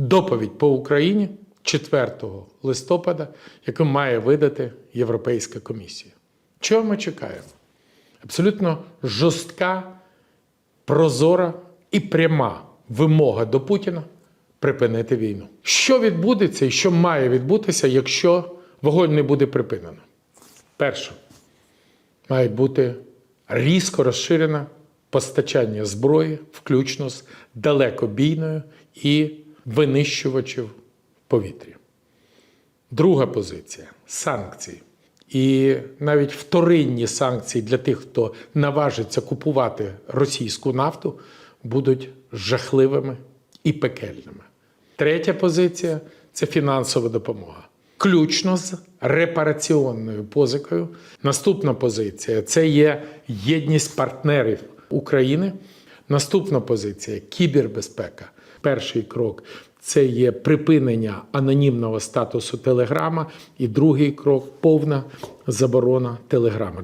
доповідь по Україні 4 листопада, яку має видати Європейська комісія. Чого ми чекаємо? Абсолютно жорстка, прозора і пряма вимога до Путіна припинити війну. Що відбудеться і що має відбутися, якщо вогонь не буде припинено? Перше, має бути різко розширене постачання зброї, включно з далекобійною і винищувачів в повітрі. Друга позиція санкції. І навіть вторинні санкції для тих, хто наважиться купувати російську нафту, будуть жахливими і пекельними. Третя позиція це фінансова допомога. Ключно з репараціонною позикою. Наступна позиція це є єдність партнерів України. Наступна позиція кібербезпека. Перший крок це є припинення анонімного статусу Телеграма, і другий крок повна заборона Телеграма.